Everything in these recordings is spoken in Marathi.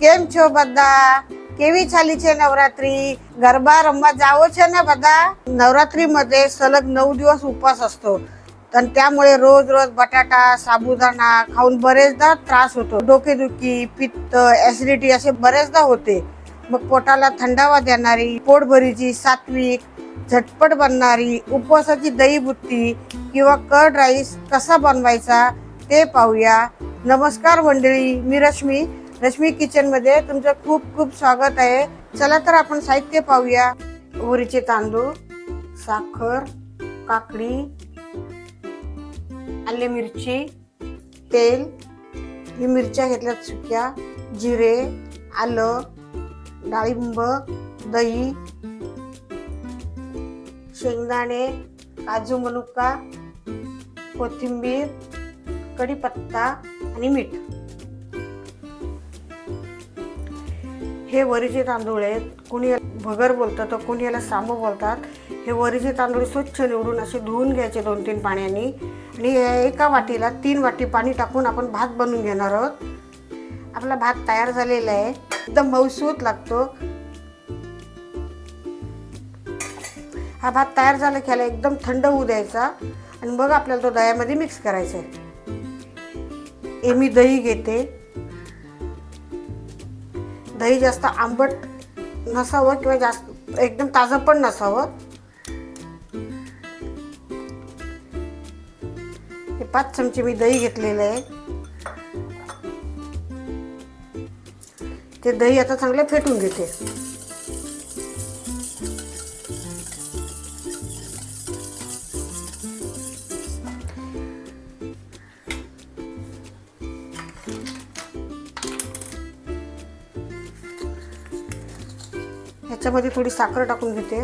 કેમ છો બધા કેવી ચાલી છે નવરાત્રી गरबा रमवा जावं છે ना બધા नवरात्रीमध्ये सलग नऊ दिवस उपवास असतो आणि त्यामुळे रोज रोज बटाटा साबुदाणा खाऊन बरेचदा त्रास होतो डोकेदुखी पित्त ऍसिडिटी असे बरेचदा होते मग पोटाला थंडावा देणारी पोटभरीची सात्विक झटपट बनणारी उपवासाची दही बुत्ती किंवा कर्ड राईस कसा बनवायचा ते पाहूया नमस्कार मंडळी मी रश्मी रश्मी किचनमध्ये तुमचं खूप खूप स्वागत आहे. चला तर आपण साहित्य पाहूया. उरीचे तांदूळ साखर काकडी आले मिरची तेल. ही मिरच्या घेतल्यात सुक्या जिरे आलं डाळिंब दही शेंगदाणे काजू मनुका कोथिंबीर कढीपत्ता आणि मीठ. हे वरीचे तांदूळ आहेत. कुणी भगर बोलतात तर कुणी याला सामो बोलतात. हे वरीचे तांदूळ स्वच्छ निवडून असे धुवून घ्यायचे दोन तीन पाण्याने. आणि एका वाटीला तीन वाटी पाणी टाकून आपण भात बनवून घेणार आहोत. आपला भात तयार झालेला आहे. एकदम मऊसूत लागतो. हा भात तयार झाला की ह्याला एकदम थंड होऊ द्यायचा. आणि मग आपल्याला तो दह्यामध्ये मिक्स करायचा आहे. हे मी दही घेते. दही जास्त आंबट नसावं किंवा जास्त एकदम ताजं पण नसावं. हे पाच चमचे मी दही घेतलेलं आहे. ते दही आता चांगलं फेटून घेते. ह्याच्यामध्ये थोडी साखर टाकून घेते.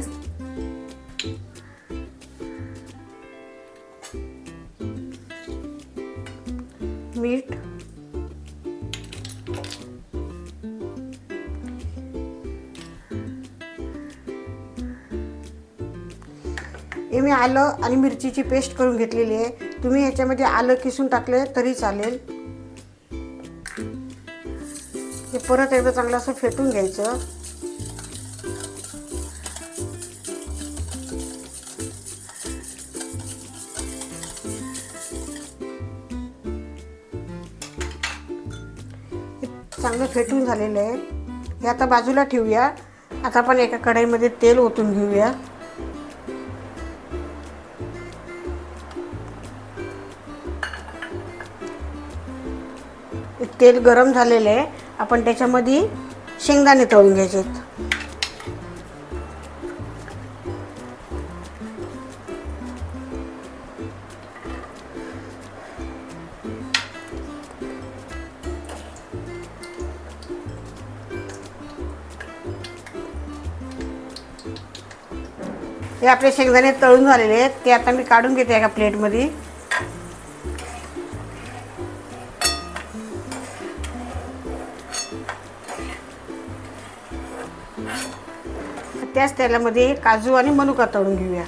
मीठ. हे मी आलं आणि मिरचीची पेस्ट करून घेतलेली आहे. तुम्ही ह्याच्यामध्ये आलं किसून टाकले तरी चालेल. हे परत एकदा चांगलं असं फेटून घ्यायचं. चांगलं फेटून झालेलं आहे. हे आता बाजूला ठेवूया. आता आपण एका कढईमध्ये तेल ओतून घेऊया. तेल गरम झालेलं आहे. आपण त्याच्यामध्ये शेंगदाणे तळून घ्यायचे हे आपले शेंगदाणे तळून झालेले आहेत. ते आता मी काढून घेते एका प्लेटमध्ये. त्याच तेलामध्ये काजू आणि मनुका तळून घेऊया.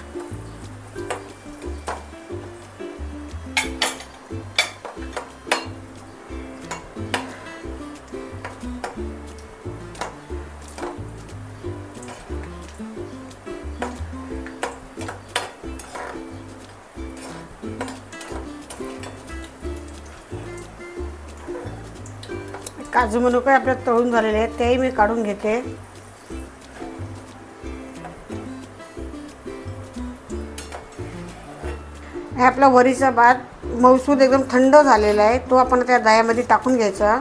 काजू मनुके आपल्या तळून झालेले आहेत. तेही मी काढून घेते. हे आपला वरीचा भात मौसूद एकदम थंड झालेला आहे. तो आपण त्या दह्यामध्ये टाकून घ्यायचा.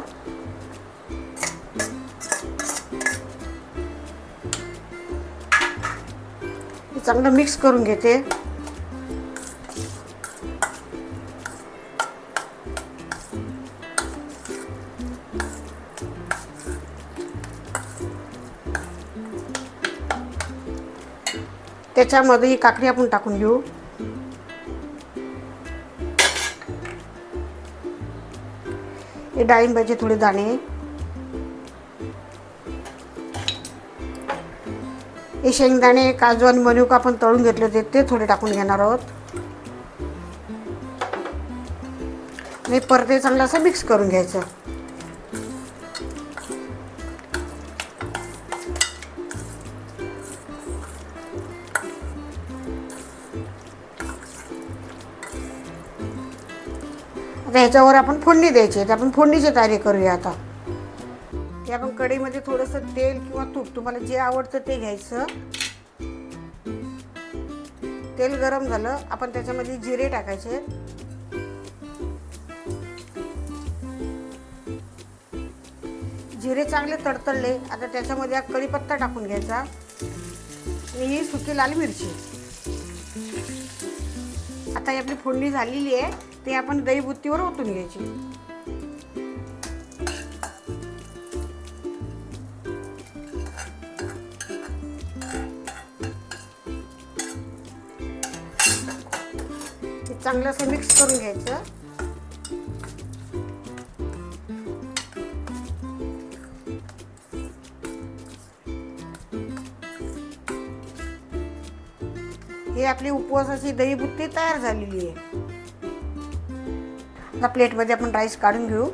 चांगलं मिक्स करून घेते. त्याच्यामध्ये ही काकडी आपण टाकून घेऊ. हे डाळिंबाचे थोडे दाणे. हे शेंगदाणे काजू आणि मनुका आपण तळून घेतले होते ते थोडे टाकून घेणार आहोत. आणि परते चांगलं असं मिक्स करून घ्यायचं. आता ह्याच्यावर आपण फोडणी द्यायची तर आपण फोडणीची तयारी करूया आता. ते आपण कढईमध्ये थोडंसं तेल किंवा तूप तुम्हाला जे आवडतं ते घ्यायचं. तेल गरम झालं आपण त्याच्यामध्ये जिरे टाकायचे जिरे चांगले तडतडले आता त्याच्यामध्ये कढीपत्ता टाकून घ्यायचा. आणि ही सुकी लाल मिरची. आता ही आपली फोडणी झालेली आहे. ते आपण दही बुत्तीवर ओतून घ्यायची. चांगलं असं मिक्स करून घ्यायचं. ही आपली उपवासाची दही बुत्ती तयार झालेली आहे. आता प्लेटमध्ये आपण राईस काढून घेऊ.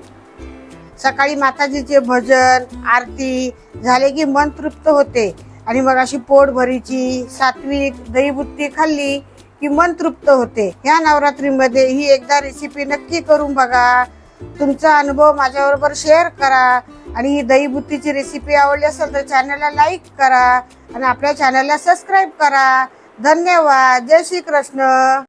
सकाळी माताजीचे भजन आरती झाले की मन तृप्त होते. आणि मग अशी पोटभरीची सात्विक दहीबुत्ती खाल्ली की मन तृप्त होते. ह्या नवरात्रीमध्ये ही एकदा रेसिपी नक्की करून बघा. तुमचा अनुभव माझ्याबरोबर शेअर करा. आणि ही दहीबुत्तीची रेसिपी आवडली असेल तर चॅनलला लाईक करा. आणि आपल्या चॅनलला सबस्क्राईब करा. धन्यवाद. जय श्री कृष्ण